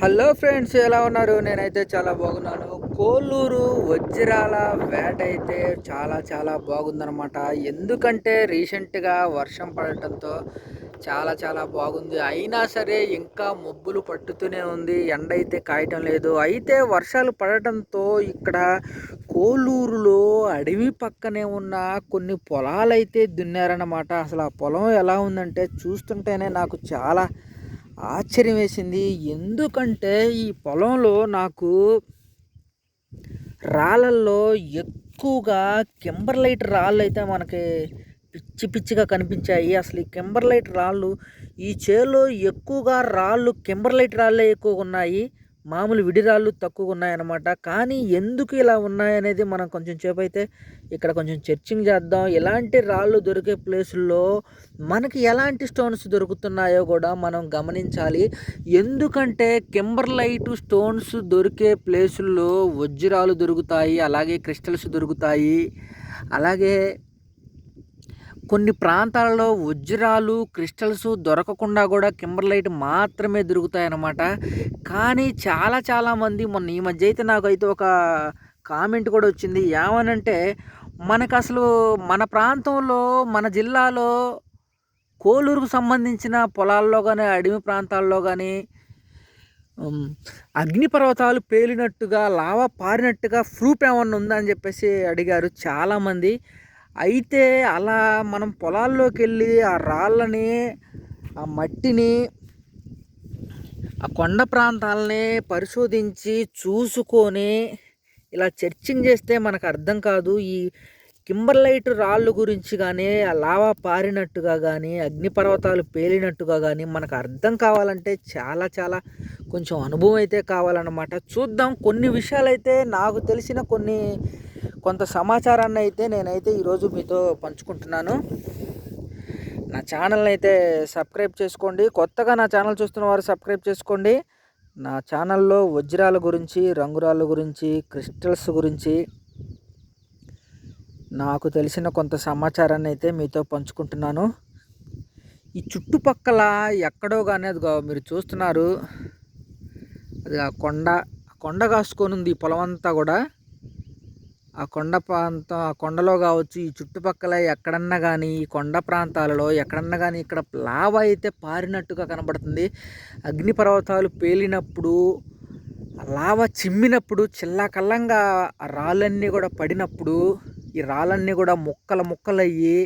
Hello friends ఎలా ఉన్నారు? నేనైతే చాలా బాగున్నాను. కోల్లూరు వజ్రాల వేట అయితే చాలా చాలా బాగుందనమాట ఎందుకంటే రీసెంట్గా వర్షం పడటంతో చాలా చాలా బాగుంది. అయినా సరే ఇంకా మబ్బులు పట్టుతూనే ఉంది. ఎండ అయితే కాయటం లేదు. అయితే వర్షాలు పడటంతో ఇక్కడ కోల్లూరులో అడవి పక్కనే ఉన్న కొన్ని పొలాలు అయితే దున్నారన్నమాట. అసలు ఆ పొలం ఎలా ఉందంటే చూస్తుంటేనే నాకు చాలా ఆశ్చర్యం వేసింది ఎందుకంటే ఈ పొలంలో నాకు రాళ్ళల్లో ఎక్కువగా కెంబర్లైట్ రాళ్ళు అయితే మనకి పిచ్చి పిచ్చిగా కనిపించాయి. అసలు ఈ కెంబర్లైట్ రాళ్ళు ఈ చేలో ఎక్కువగా రాళ్ళు కెంబర్లైట్ రాళ్ళే ఎక్కువగా ఉన్నాయి. మామూలు విడిరాళ్ళు తక్కువగా ఉన్నాయన్నమాట. కానీ ఎందుకు ఇలా ఉన్నాయనేది మనం కొంచెం సేపు అయితే ఇక్కడ కొంచెం చర్చింగ్ చేద్దాం. ఎలాంటి రాళ్ళు దొరికే ప్లేసుల్లో మనకి ఎలాంటి స్టోన్స్ దొరుకుతున్నాయో కూడా మనం గమనించాలి. ఎందుకంటే కెంబర్లైట్ స్టోన్స్ దొరికే ప్లేసుల్లో వజ్రాలు దొరుకుతాయి అలాగే క్రిస్టల్స్ దొరుకుతాయి అలాగే కొన్ని ప్రాంతాలలో వజ్రాలు క్రిస్టల్స్ దొరకకుండా కూడా కింబర్లైట్ మాత్రమే దొరుకుతాయి అన్నమాట కానీ చాలా చాలామంది మొన్న ఈ మధ్య అయితే నాకు అయితే ఒక కామెంట్ కూడా వచ్చింది. ఏమనంటే మనకు అసలు మన ప్రాంతంలో మన జిల్లాలో కోలూరుకు సంబంధించిన పొలాల్లో కానీ అడవి ప్రాంతాల్లో కానీ అగ్నిపర్వతాలు పేలినట్టుగా లావా పారినట్టుగా ప్రూఫ్ ఏమన్నా ఉందా అని చెప్పేసి అడిగారు చాలామంది. అయితే అలా మనం పొలాల్లోకి వెళ్ళి ఆ రాళ్ళని ఆ మట్టిని ఆ కొండ ప్రాంతాలని పరిశోధించి చూసుకొని ఇలా చర్చింగ్ చేస్తే మనకు అర్థం కాదు. ఈ కింబర్లైట్ రాళ్ళు గురించి కానీ ఆ లావా పారినట్టుగా కానీ అగ్నిపర్వతాలు పేలినట్టుగా కానీ మనకు అర్థం కావాలంటే చాలా చాలా కొంచెం అనుభవం అయితే కావాలన్నమాట. చూద్దాం. కొన్ని విషయాలు అయితే నాకు తెలిసిన కొన్ని కొంత సమాచారాన్ని అయితే నేనైతే ఈరోజు మీతో పంచుకుంటున్నాను. నా ఛానల్ని అయితే సబ్స్క్రైబ్ చేసుకోండి. కొత్తగా నా ఛానల్ చూస్తున్న వారు సబ్స్క్రైబ్ చేసుకోండి. నా ఛానల్లో వజ్రాల గురించి రంగురాళ్ళ గురించి క్రిస్టల్స్ గురించి నాకు తెలిసిన కొంత సమాచారాన్ని అయితే మీతో పంచుకుంటున్నాను. ఈ చుట్టుపక్కల ఎక్కడో కానీ అది మీరు చూస్తున్నారు. అది ఆ కొండ కొండ కాసుకొని ఉంది ఈ పొలం అంతా కూడా. ఆ కొండ ప్రాంతం ఆ కొండలో కావచ్చు ఈ చుట్టుపక్కల ఎక్కడన్నా కానీ ఈ కొండ ప్రాంతాలలో ఎక్కడన్నా కానీ ఇక్కడ లావా అయితే పారినట్టుగా కనబడుతుంది. అగ్నిపర్వతాలు పేలినప్పుడు లావా చిమ్మినప్పుడు చిల్లకల్లంగా ఆ రాళ్ళన్నీ కూడా పడినప్పుడు ఈ రాళ్ళన్నీ కూడా ముక్కలు ముక్కలయ్యి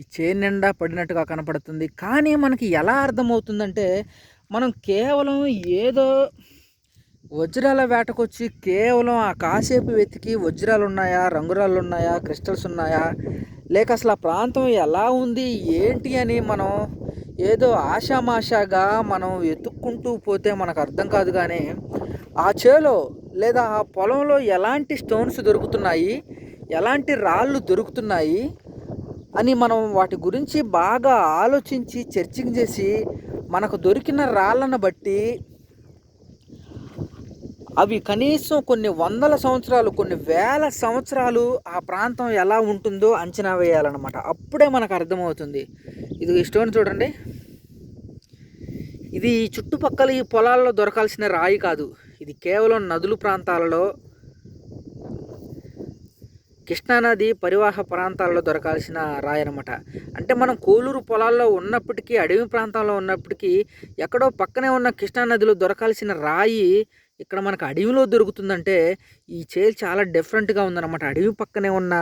ఈ చేను నిండా పడినట్టుగా కనపడుతుంది. కానీ మనకి ఎలా అర్థమవుతుందంటే మనం కేవలం ఏదో వజ్రాల వేటకొచ్చి కేవలం ఆ కాసేపు వెతికి వజ్రాలు ఉన్నాయా రంగురాళ్ళు ఉన్నాయా క్రిస్టల్స్ ఉన్నాయా లేక అసలు ఆ ప్రాంతం ఎలా ఉంది ఏంటి అని మనం ఏదో ఆషామాషాగా మనం వెతుక్కుంటూ పోతే మనకు అర్థం కాదు కానీ ఆ చేలో లేదా ఆ పొలంలో ఎలాంటి స్టోన్స్ దొరుకుతున్నాయి ఎలాంటి రాళ్ళు దొరుకుతున్నాయి అని మనం వాటి గురించి బాగా ఆలోచించి చర్చింగ్ చేసి మనకు దొరికిన రాళ్ళను బట్టి అవి కనీసం కొన్ని వందల సంవత్సరాలు కొన్ని వేల సంవత్సరాలు ఆ ప్రాంతం ఎలా ఉంటుందో అంచనా వేయాలన్నమాట. అప్పుడే మనకు అర్థమవుతుంది. ఇది స్టోన్ చూడండి. ఇది చుట్టుపక్కల ఈ పొలాల్లో దొరకాల్సిన రాయి కాదు. ఇది కేవలం నదులు ప్రాంతాలలో కృష్ణానది పరివాహ ప్రాంతాల్లో దొరకాల్సిన రాయి అనమాట అంటే మనం కోలూరు పొలాల్లో ఉన్నప్పటికీ అడవి ప్రాంతాల్లో ఉన్నప్పటికీ ఎక్కడో పక్కనే ఉన్న కృష్ణానదిలో దొరకాల్సిన రాయి ఇక్కడ మనకు అడవిలో దొరుకుతుందంటే ఈ చేలు చాలా డిఫరెంట్గా ఉందన్నమాట. అడవి పక్కనే ఉన్న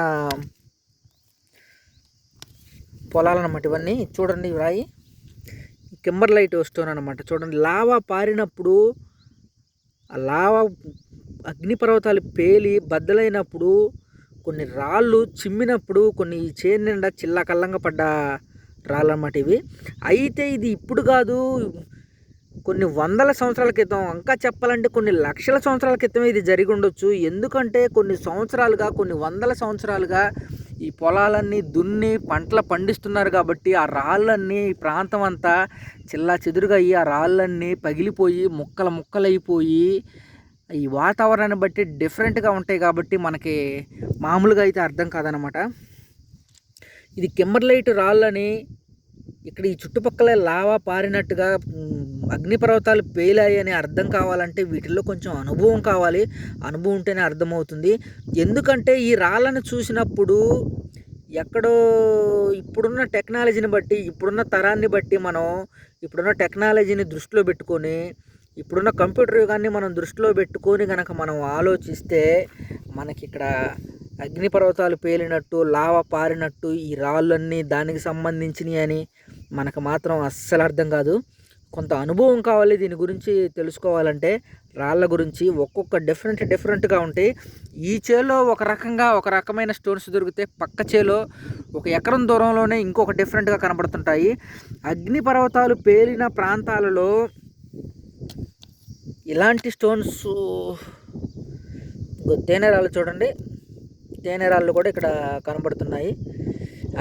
పొలాలన్నమాట ఇవన్నీ. చూడండి రాయి. కింబర్ లైట్ స్టోన్ అనమాట చూడండి లావా పారినప్పుడు ఆ లావా అగ్నిపర్వతాలు పేలి బద్దలైనప్పుడు కొన్ని రాళ్ళు చిమ్మినప్పుడు కొన్ని చేను నిండా చిల్లకల్లంగా పడ్డ రాళ్ళు అనమాట ఇవి. అయితే ఇది ఇప్పుడు కాదు కొన్ని వందల సంవత్సరాల క్రితం ఇంకా చెప్పాలంటే కొన్ని లక్షల సంవత్సరాల క్రితం ఇది జరిగి ఉండొచ్చు ఎందుకంటే కొన్ని సంవత్సరాలుగా కొన్ని వందల సంవత్సరాలుగా ఈ పొలాలన్నీ దున్ని పంటలు పండిస్తున్నారు కాబట్టి ఆ రాళ్ళన్నీ ఈ ప్రాంతం అంతా చిల్లా చెదురుగా అయ్యి ఆ రాళ్ళన్నీ పగిలిపోయి ముక్కల ముక్కలైపోయి ఈ వాతావరణాన్ని బట్టి డిఫరెంట్గా ఉంటాయి కాబట్టి మనకి మామూలుగా అయితే అర్థం కాదనమాట. ఇది కిమ్మర్లైట్ రాళ్ళని ఇక్కడ ఈ చుట్టుపక్కల లావా పారినట్టుగా అగ్నిపర్వతాలు పేలాయి అర్థం కావాలంటే వీటిల్లో కొంచెం అనుభవం కావాలి. అనుభవం ఉంటేనే అర్థమవుతుంది. ఎందుకంటే ఈ రాళ్ళను చూసినప్పుడు ఎక్కడో ఇప్పుడున్న టెక్నాలజీని బట్టి ఇప్పుడున్న తరాన్ని బట్టి మనం ఇప్పుడున్న టెక్నాలజీని దృష్టిలో పెట్టుకొని ఇప్పుడున్న కంప్యూటర్ యుగాన్ని మనం దృష్టిలో పెట్టుకొని కనుక మనం ఆలోచిస్తే మనకి ఇక్కడ అగ్నిపర్వతాలు పేలినట్టు లావ పారినట్టు ఈ రాళ్ళన్నీ దానికి సంబంధించినవి అని మనకు మాత్రం అస్సలు అర్థం కాదు. కొంత అనుభవం కావాలి దీని గురించి తెలుసుకోవాలంటే రాళ్ళ గురించి ఒక్కొక్క డిఫరెంట్ డిఫరెంట్గా ఉంటాయి ఈ చేలో ఒక రకంగా ఒక రకమైన స్టోన్స్ దొరికితే పక్క చేలో ఒక ఎకరం దూరంలోనే ఇంకొక డిఫరెంట్గా కనబడుతుంటాయి. అగ్నిపర్వతాలు పేలిన ప్రాంతాలలో ఇలాంటి స్టోన్స్ తేనెరాళ్ళు చూడండి. తేనెరాళ్ళు కూడా ఇక్కడ కనబడుతున్నాయి.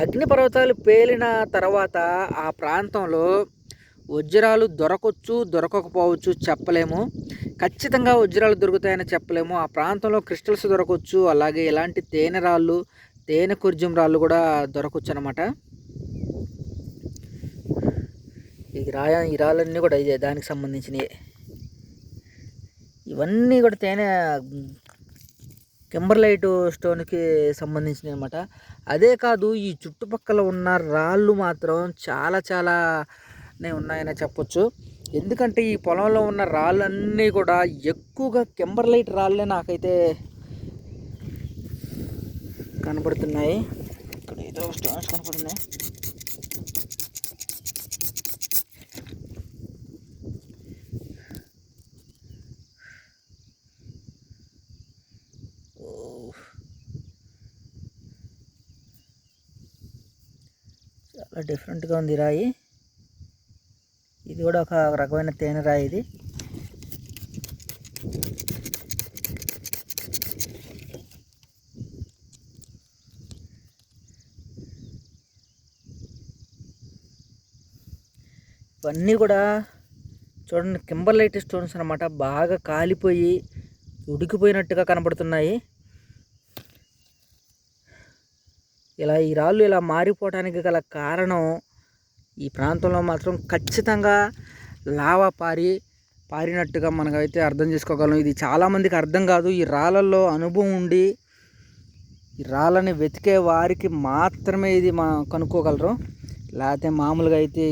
అగ్నిపర్వతాలు పేలిన తర్వాత ఆ ప్రాంతంలో వజ్రాలు దొరకవచ్చు దొరకకపోవచ్చు చెప్పలేము. ఖచ్చితంగా వజ్రాలు దొరుకుతాయని చెప్పలేము. ఆ ప్రాంతంలో క్రిస్టల్స్ దొరకవచ్చు అలాగే ఇలాంటి తేనె రాళ్ళు తేనె కుర్జం రాళ్ళు కూడా దొరకవచ్చు అనమాట ఈ రాయ ఈ రాళ్ళన్నీ కూడా ఇదే దానికి సంబంధించినవి ఇవన్నీ కూడా తేనె కింబర్లైట్ స్టోన్కి సంబంధించినవి అనమాట అదే కాదు ఈ చుట్టుపక్కల ఉన్న రాళ్ళు మాత్రం చాలా చాలా ఉన్నాయని చెప్పొచ్చు. ఎందుకంటే ఈ పొలంలో ఉన్న రాళ్ళన్నీ కూడా ఎక్కువగా కింబర్లైట్ రాళ్ళే నాకైతే కనబడుతున్నాయి. ఇక్కడ ఏదో స్టోన్స్ కనపడుతున్నాయి. చాలా డిఫరెంట్గా ఉంది రాయి. ఇది కూడా ఒక రకమైన తేనె రాయి ఇది. ఇవన్నీ కూడా చూడండి కింబర్లైట్ స్టోన్స్ అనమాట బాగా కాలిపోయి ఉడికిపోయినట్టుగా కనబడుతున్నాయి. ఇలా ఈ రాళ్ళు ఇలా మారిపోవడానికి గల కారణం ఈ ప్రాంతంలో మాత్రం ఖచ్చితంగా లావా పారి పారినట్టుగా మనకైతే అర్థం చేసుకోగలం. ఇది చాలామందికి అర్థం కాదు. ఈ రాళ్ళల్లో అనుభవం ఉండి ఈ రాళ్ళని వెతికే వారికి మాత్రమే ఇది మా కనుక్కోగలరు. లేకపోతే మామూలుగా అయితే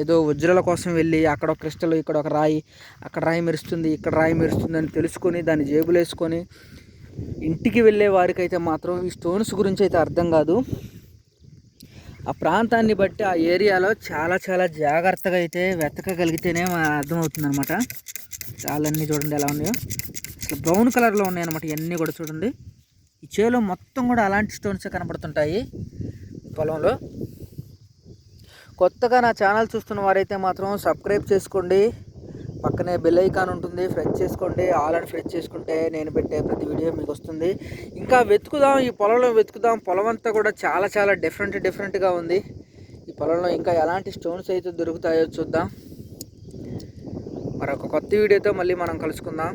ఏదో వజ్రాల కోసం వెళ్ళి అక్కడ ఒక క్రిస్టల్ ఇక్కడ ఒక రాయి అక్కడ రాయి మెరుస్తుంది ఇక్కడ రాయి మెరుస్తుంది అని తెలుసుకొని దాన్ని జేబులు వేసుకొని ఇంటికి వెళ్ళే వారికైతే మాత్రం ఈ స్టోన్స్ గురించి అయితే అర్థం కాదు. ఆ ప్రాంతాన్ని బట్టి ఆ ఏరియాలో చాలా చాలా జాగ్రత్తగా అయితే వెతకగలిగితేనే అర్థమవుతుంది అనమాట చాలన్నీ చూడండి ఎలా ఉన్నాయో. అసలు బ్రౌన్ కలర్లో ఉన్నాయి అనమాట ఇవన్నీ కూడా చూడండి. ఈ చేలో మొత్తం కూడా అలాంటి స్టోన్సే కనబడుతుంటాయి పొలంలో. కొత్తగా నా ఛానల్ చూస్తున్న వారైతే మాత్రం సబ్స్క్రైబ్ చేసుకోండి. పక్కనే బెల్ ఐకాన్ ఉంటుంది. ఫ్రెష్ చేసుకోండి. ఆల్ అని ఫ్రెష్ చేసుకుంటే నేను పెట్టే ప్రతి వీడియో మీకు వస్తుంది. ఇంకా వెతుకుదాం. ఈ పొలంలో వెతుకుదాం. పొలం అంతా కూడా చాలా చాలా డిఫరెంట్ డిఫరెంట్గా ఉంది. ఈ పొలంలో ఇంకా ఎలాంటి స్టోన్స్ అయితే దొరుకుతాయో చూద్దాం. మరొక కొత్త వీడియోతో మళ్ళీ మనం కలుసుకుందాం.